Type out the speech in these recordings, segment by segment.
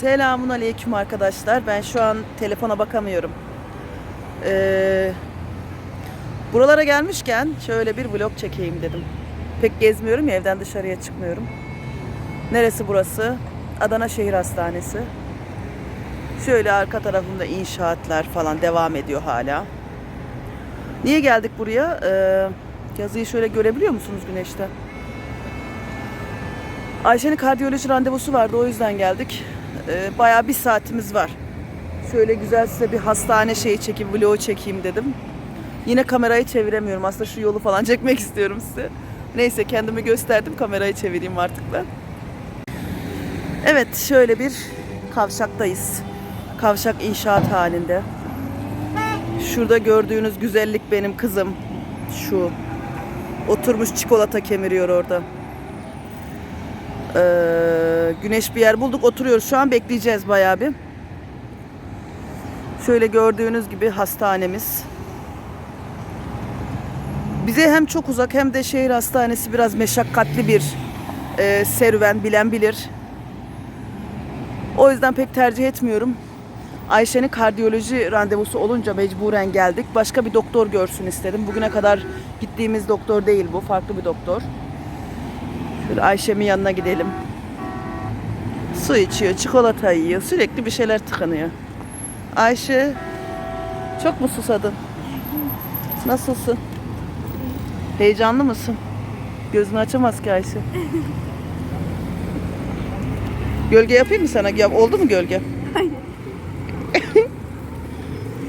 Selamun aleyküm arkadaşlar. Ben şu an telefona bakamıyorum. Ee, buralara gelmişken şöyle bir vlog çekeyim dedim. Pek gezmiyorum ya evden dışarıya çıkmıyorum. Neresi burası? Adana Şehir Hastanesi. Şöyle arka tarafımda inşaatlar falan devam ediyor hala. Niye geldik buraya? Ee, yazıyı şöyle görebiliyor musunuz güneşte? Ayşe'nin kardiyoloji randevusu vardı o yüzden geldik. Ee, bayağı bir saatimiz var. Şöyle güzel size bir hastane şeyi çekeyim, vlogu çekeyim dedim. Yine kamerayı çeviremiyorum. Aslında şu yolu falan çekmek istiyorum size. Neyse kendimi gösterdim. Kamerayı çevireyim artık ben. Evet şöyle bir kavşaktayız. Kavşak inşaat halinde. Şurada gördüğünüz güzellik benim kızım. Şu. Oturmuş çikolata kemiriyor orada. Ee, güneş bir yer bulduk oturuyoruz. Şu an bekleyeceğiz bayağı bir. Şöyle gördüğünüz gibi hastanemiz. Bize hem çok uzak hem de şehir hastanesi biraz meşakkatli bir e, serüven bilen bilir. O yüzden pek tercih etmiyorum. Ayşe'nin kardiyoloji randevusu olunca mecburen geldik. Başka bir doktor görsün istedim. Bugüne kadar gittiğimiz doktor değil bu. Farklı bir doktor. Şöyle Ayşem'in yanına gidelim. Su içiyor, çikolata yiyor. Sürekli bir şeyler tıkanıyor. Ayşe, çok mu susadın? Nasılsın? Heyecanlı mısın? Gözünü açamaz ki Ayşe. Gölge yapayım mı sana? Yap, oldu mu gölge?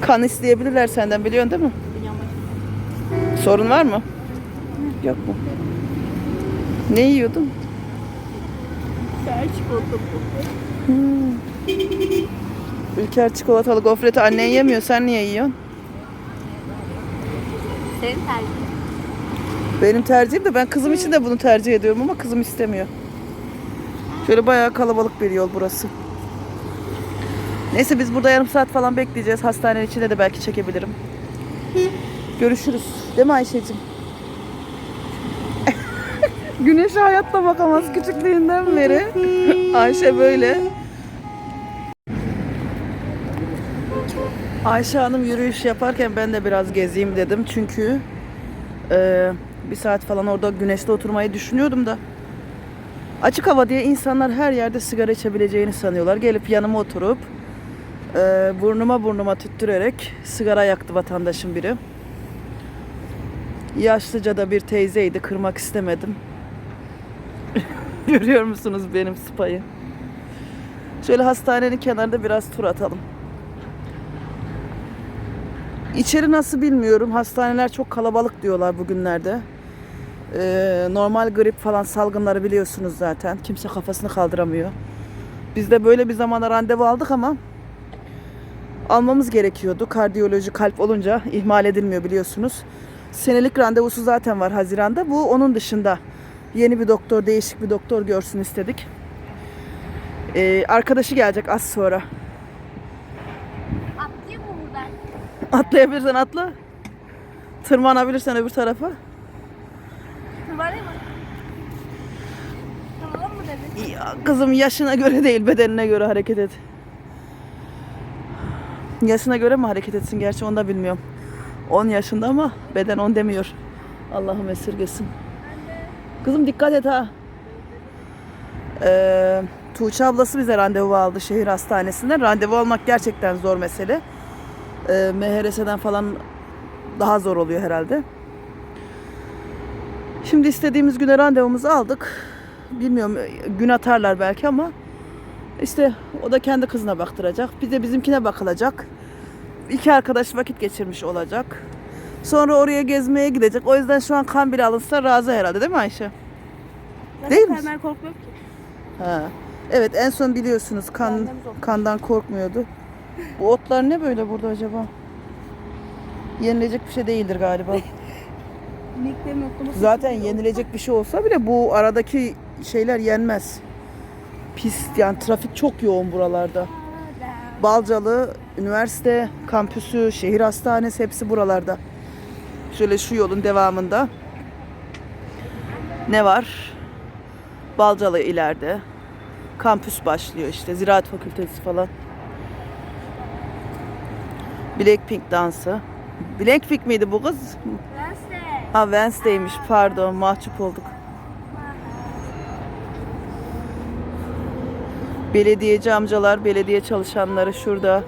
kan isteyebilirler senden biliyorsun değil mi? Sorun var mı? Yok mu? Ne yiyordun? Ülker çikolatalı gofreti annen yemiyor. Sen niye yiyorsun? Senin tercihin. Benim tercihim de ben kızım için de bunu tercih ediyorum ama kızım istemiyor. Şöyle bayağı kalabalık bir yol burası. Neyse biz burada yarım saat falan bekleyeceğiz. Hastanenin içinde de belki çekebilirim. Görüşürüz. Değil mi Ayşe'cim? Güneşe hayatta bakamaz küçüklüğünden beri. Ayşe böyle. Ayşe Hanım yürüyüş yaparken ben de biraz gezeyim dedim. Çünkü e, bir saat falan orada güneşte oturmayı düşünüyordum da. Açık hava diye insanlar her yerde sigara içebileceğini sanıyorlar. Gelip yanıma oturup e, burnuma burnuma tüttürerek sigara yaktı vatandaşın biri. Yaşlıca da bir teyzeydi. Kırmak istemedim. Görüyor musunuz benim spayı? Şöyle hastanenin kenarında biraz tur atalım. İçeri nasıl bilmiyorum. Hastaneler çok kalabalık diyorlar bugünlerde. Ee, normal grip falan salgınları biliyorsunuz zaten. Kimse kafasını kaldıramıyor. Biz de böyle bir zamana randevu aldık ama almamız gerekiyordu. Kardiyoloji kalp olunca ihmal edilmiyor biliyorsunuz. Senelik randevusu zaten var Haziran'da. Bu onun dışında yeni bir doktor, değişik bir doktor görsün istedik. Ee, arkadaşı gelecek az sonra. Atlayayım mı buradan? Atlayabilirsen atla. Tırmanabilirsen öbür tarafa. Tırmanayım mı? Tırmanalım mı dedin? Ya kızım yaşına göre değil bedenine göre hareket et. Yaşına göre mi hareket etsin gerçi onu da bilmiyorum. 10 yaşında ama beden 10 demiyor. Allah'ım esirgesin. Kızım dikkat et ha. Ee, Tuğçe ablası bize randevu aldı şehir hastanesinden. Randevu almak gerçekten zor mesele. Ee, MHRS'den falan daha zor oluyor herhalde. Şimdi istediğimiz güne randevumuzu aldık. Bilmiyorum gün atarlar belki ama işte o da kendi kızına baktıracak. Bir de bizimkine bakılacak. İki arkadaş vakit geçirmiş olacak. Sonra oraya gezmeye gidecek. O yüzden şu an kan bile alınsa razı herhalde değil mi Ayşe? Değil mi? Hemen korkmuyorum ki. Ha. Evet en son biliyorsunuz kan kandan korkmuyordu. Bu otlar ne böyle burada acaba? Yenilecek bir şey değildir galiba. Zaten yenilecek bir şey olsa bile bu aradaki şeyler yenmez. Pis yani trafik çok yoğun buralarda. Balcalı, üniversite, kampüsü, şehir hastanesi hepsi buralarda. Şöyle şu yolun devamında. Ne var? Balcalı ileride. Kampüs başlıyor işte. Ziraat Fakültesi falan. Blackpink dansı. Blackpink miydi bu kız? Wednesday. Ha Wednesday'miş pardon mahcup olduk. Belediyeci amcalar, belediye çalışanları şurada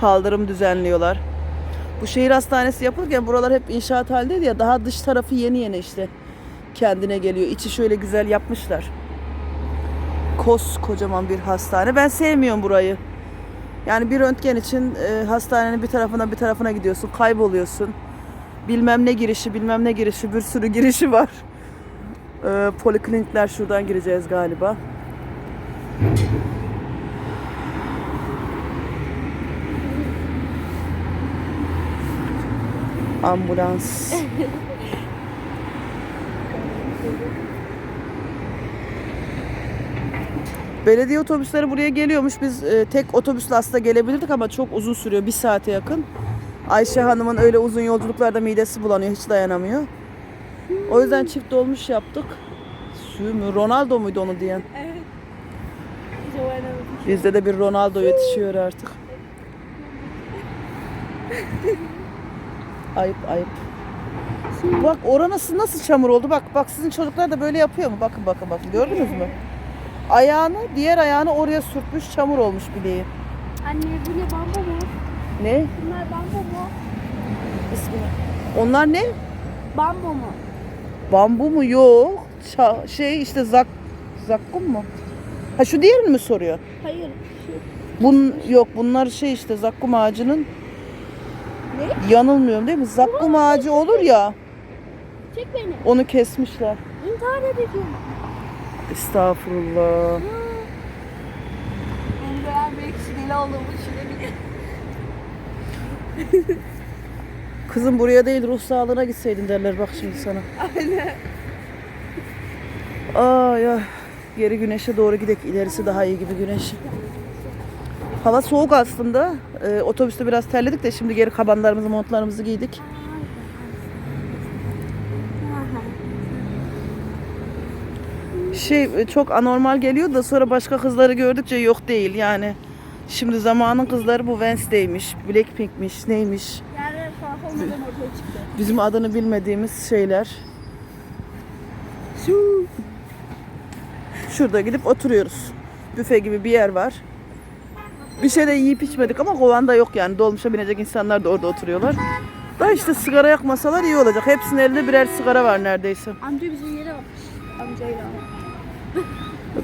kaldırım düzenliyorlar. Bu şehir hastanesi yapılırken buralar hep inşaat halindeydi ya daha dış tarafı yeni yeni işte kendine geliyor. İçi şöyle güzel yapmışlar. Kos kocaman bir hastane. Ben sevmiyorum burayı. Yani bir röntgen için e, hastanenin bir tarafına bir tarafına gidiyorsun, kayboluyorsun bilmem ne girişi bilmem ne girişi bir sürü girişi var. Ee, poliklinikler şuradan gireceğiz galiba. Ambulans. Belediye otobüsleri buraya geliyormuş. Biz e, tek otobüsle aslında gelebilirdik ama çok uzun sürüyor. Bir saate yakın. Ayşe Hanım'ın öyle uzun yolculuklarda midesi bulanıyor. Hiç dayanamıyor. O yüzden çift dolmuş yaptık. Sü mü? Ronaldo muydu onu diyen? Evet. Bizde de bir Ronaldo yetişiyor artık. Ayıp ayıp. Bak oranası nasıl çamur oldu? Bak bak sizin çocuklar da böyle yapıyor mu? Bakın bakın bakın gördünüz mü? Ayağını diğer ayağını oraya sürtmüş çamur olmuş bileği. Anne bu ne bambu mu? Ne? Bunlar bambu mu? Bismillah. Onlar ne? Bambu mu? Bambu mu? Yok. Ça- şey işte zak zakkum mu? Ha şu diğerini mi soruyor? Hayır. Bun yok bunlar şey işte zakkum ağacının Ne? yanılmıyorum değil mi? Zakkum ağacı olur ya. Çek beni. Onu kesmişler. İntihar edeceğim. Estağfurullah. Emre'ler belki sinirli olduğumu düşünebilir. Kızım buraya değil ruh sağlığına gitseydin derler bak şimdi sana. Aynen. Ay ay. Geri güneşe doğru gidek. İlerisi daha iyi gibi güneş. Hava soğuk aslında. Ee, otobüste biraz terledik de şimdi geri kabanlarımızı, montlarımızı giydik. Şey e, çok anormal geliyor da sonra başka kızları gördükçe yok değil yani. Şimdi zamanın kızları bu Wednesday'miş, Blackpink'miş, neymiş. Ortaya çıktı. Bizim adını bilmediğimiz şeyler. Şurada gidip oturuyoruz. Büfe gibi bir yer var. Bir şey de yiyip içmedik ama kovan da yok yani. Dolmuşa binecek insanlar da orada oturuyorlar. Da işte sigara yakmasalar iyi olacak. Hepsinin elinde birer sigara var neredeyse. Amca bizim yere bakmış. Amcayla.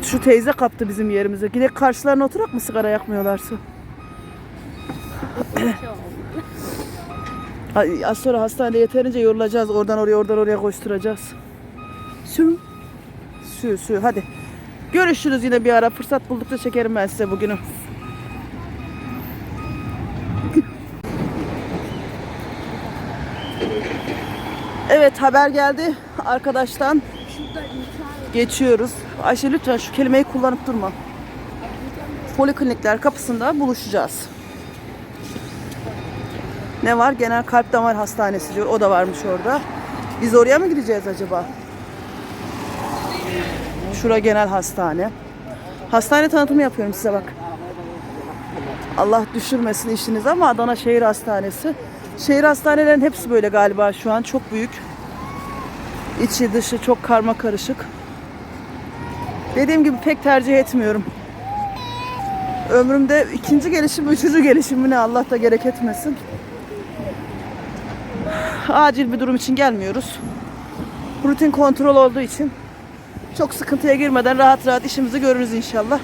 Şu teyze kaptı bizim yerimize. Gidek karşılarına oturak mı sigara yakmıyorlarsa? Az sonra hastanede yeterince yorulacağız. Oradan oraya oradan oraya koşturacağız. Sü. Sü sü hadi. Görüşürüz yine bir ara. Fırsat buldukça çekerim ben size bugünü. Evet haber geldi arkadaştan. Geçiyoruz. Ayşe lütfen şu kelimeyi kullanıp durma. Poliklinikler kapısında buluşacağız. Ne var? Genel kalp damar hastanesi diyor. O da varmış orada. Biz oraya mı gideceğiz acaba? Şura genel hastane. Hastane tanıtımı yapıyorum size bak. Allah düşürmesin işiniz ama Adana Şehir Hastanesi. Şehir hastanelerin hepsi böyle galiba şu an. Çok büyük. İçi dışı çok karma karışık. Dediğim gibi pek tercih etmiyorum. Ömrümde ikinci gelişim, üçüncü gelişim ne Allah da gerek etmesin. Acil bir durum için gelmiyoruz. Rutin kontrol olduğu için çok sıkıntıya girmeden rahat rahat işimizi görürüz inşallah.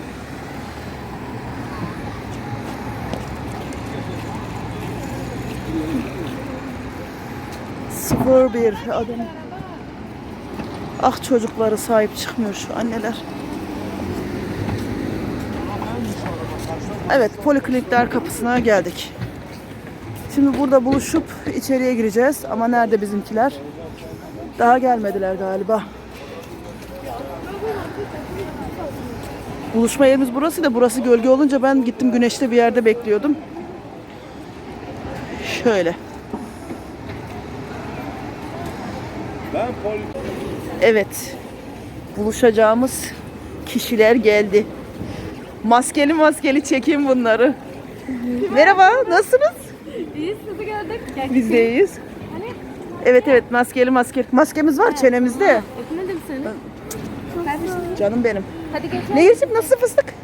Sıfır bir adam. Ah çocukları sahip çıkmıyor şu anneler. Evet poliklinikler kapısına geldik. Şimdi burada buluşup içeriye gireceğiz ama nerede bizimkiler? Daha gelmediler galiba. Buluşma yerimiz burası da burası gölge olunca ben gittim güneşte bir yerde bekliyordum. Şöyle. Ben poli... Evet. Buluşacağımız kişiler geldi. Maskeli maskeli çekeyim bunları. Merhaba, nasılsınız? İyi sizi gördük. Gel. Biz de iyiyiz. Hani? Evet evet maskeli maskeli. Maskemiz var çenemizde. Öpmedim seni. Kardeşim. Canım benim. Hadi geçelim. Nehir'cim nasıl fıstık?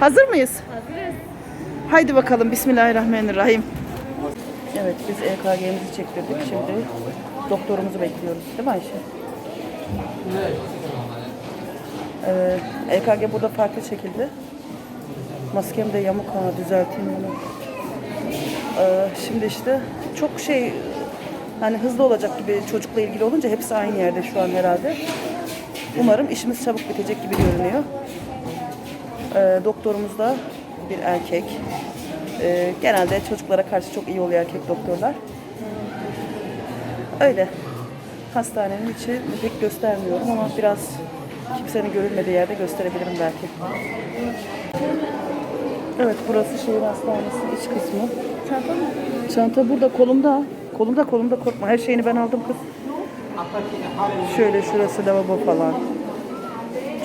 Hazır mıyız? Hazırız. Haydi bakalım Bismillahirrahmanirrahim. Evet biz EKG'mizi çektirdik. Şimdi doktorumuzu bekliyoruz. Değil mi Ayşe? Ee, EKG burada farklı şekilde. Maskem de yamuk ha düzelteyim bunu. Ee, şimdi işte çok şey hani hızlı olacak gibi çocukla ilgili olunca hepsi aynı yerde şu an herhalde. Umarım işimiz çabuk bitecek gibi görünüyor. Ee, doktorumuz da bir erkek. Ee, genelde çocuklara karşı çok iyi oluyor erkek doktorlar. Öyle. Hastanenin içi pek göstermiyorum ama biraz kimsenin görülmediği yerde gösterebilirim belki. Evet burası şehir hastanesi iç kısmı. Çanta mı? Çanta burada kolumda. Kolumda kolumda korkma. Her şeyini ben aldım kız. Şöyle şurası lavabo falan.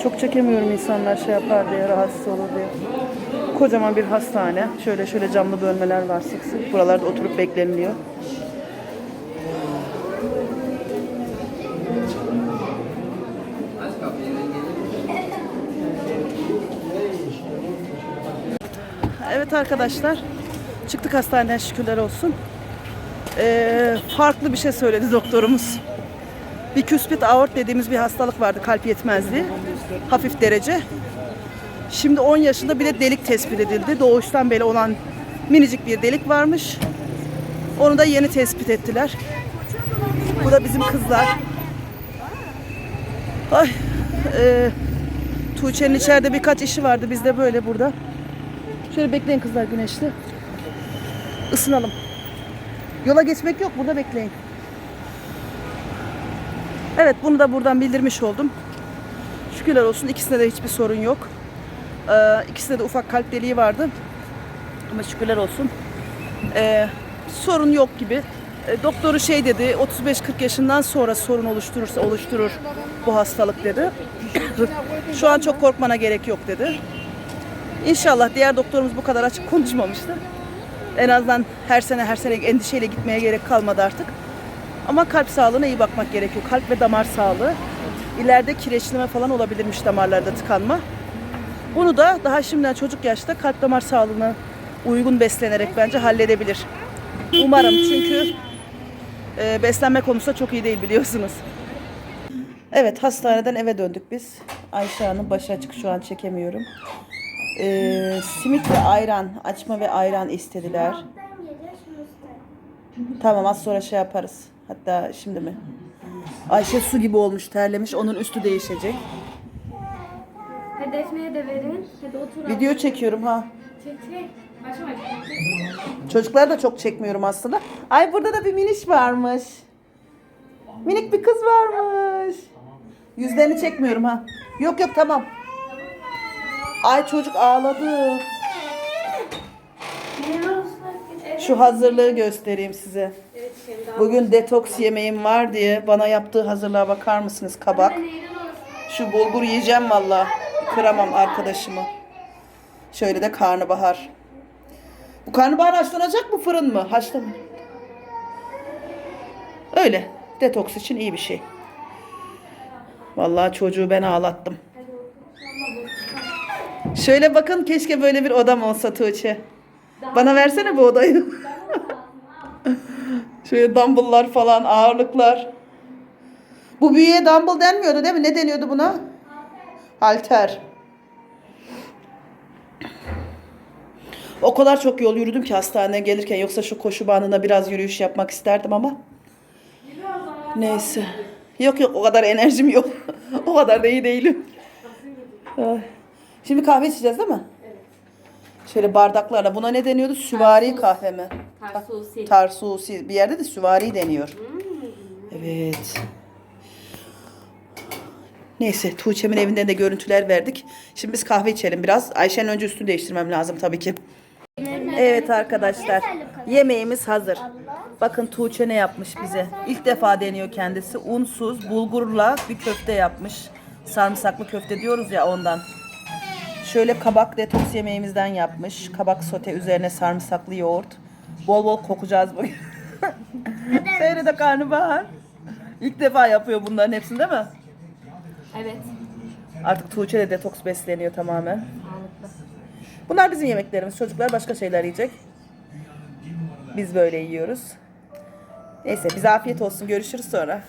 Çok çekemiyorum insanlar şey yapar diye, rahatsız olur diye. Kocaman bir hastane. Şöyle şöyle camlı bölmeler var sık sık. Buralarda oturup bekleniliyor. Evet arkadaşlar. Çıktık hastaneden şükürler olsun. Ee, farklı bir şey söyledi doktorumuz. Bir küspit aort dediğimiz bir hastalık vardı kalp yetmezliği. Hafif derece. Şimdi 10 yaşında bir de delik tespit edildi. Doğuştan beri olan minicik bir delik varmış. Onu da yeni tespit ettiler. Bu da bizim kızlar. Ay, e, Tuğçe'nin içeride birkaç işi vardı. Biz de böyle burada. Şöyle bekleyin kızlar güneşli. Isınalım. Yola geçmek yok. Burada bekleyin. Evet bunu da buradan bildirmiş oldum. Şükürler olsun ikisinde de hiçbir sorun yok. Ee, ikisinde de ufak kalp deliği vardı. Ama şükürler olsun. Ee, sorun yok gibi. Ee, doktoru şey dedi 35-40 yaşından sonra sorun oluşturursa oluşturur bu hastalık dedi. Şu an çok korkmana gerek yok dedi. İnşallah diğer doktorumuz bu kadar açık konuşmamıştı. En azından her sene her sene endişeyle gitmeye gerek kalmadı artık. Ama kalp sağlığına iyi bakmak gerekiyor. Kalp ve damar sağlığı. İleride kireçleme falan olabilirmiş damarlarda tıkanma. Bunu da daha şimdiden çocuk yaşta kalp damar sağlığına uygun beslenerek bence halledebilir. Umarım çünkü e, beslenme konusunda çok iyi değil biliyorsunuz. Evet hastaneden eve döndük biz. Ayşe Hanım başı açık şu an çekemiyorum. Ee, simit ve ayran, açma ve ayran istediler. Tamam az sonra şey yaparız. Hatta şimdi mi? Ayşe su gibi olmuş, terlemiş. Onun üstü değişecek. Hadi Defne'ye de verin. Hadi otur. Video çekiyorum ha. Çek çek. Çocuklar da çok çekmiyorum aslında. Ay burada da bir miniş varmış. Minik bir kız varmış. Yüzlerini çekmiyorum ha. Yok yok tamam. Ay çocuk ağladı. Şu hazırlığı göstereyim size. Bugün detoks yemeğim var diye bana yaptığı hazırlığa bakar mısınız kabak? Şu bulgur yiyeceğim valla. Kıramam arkadaşımı. Şöyle de karnabahar. Bu karnabahar haşlanacak mı fırın mı? Haşlama. Öyle. Detoks için iyi bir şey. Vallahi çocuğu ben ağlattım. Şöyle bakın keşke böyle bir odam olsa Tuğçe. Bana versene bu odayı. Şöyle dumbbell'lar falan, ağırlıklar. Bu büyüye dumbbell denmiyordu değil mi? Ne deniyordu buna? Halter. O kadar çok yol yürüdüm ki hastaneye gelirken yoksa şu koşu bandında biraz yürüyüş yapmak isterdim ama. Neyse. Yok yok o kadar enerjim yok. o kadar da iyi değilim. Şimdi kahve içeceğiz değil mi? Şöyle bardaklarla. Buna ne deniyordu? Süvari kahve mi? Tarsusi. Tarsusi. Bir yerde de süvari deniyor. Evet. Neyse Tuğçe'min evinden de görüntüler verdik. Şimdi biz kahve içelim biraz. Ayşe'nin önce üstünü değiştirmem lazım tabii ki. Evet arkadaşlar. Yemeğimiz hazır. Bakın Tuğçe ne yapmış bize. İlk defa deniyor kendisi. Unsuz bulgurla bir köfte yapmış. Sarımsaklı köfte diyoruz ya ondan. Şöyle kabak detoks yemeğimizden yapmış. Kabak sote üzerine sarımsaklı yoğurt. Bol bol kokacağız bugün. Seyre de karnabahar. İlk defa yapıyor bunların hepsini değil mi? Evet. Artık Tuğçe de detoks besleniyor tamamen. Bunlar bizim yemeklerimiz. Çocuklar başka şeyler yiyecek. Biz böyle yiyoruz. Neyse bize afiyet olsun. Görüşürüz sonra.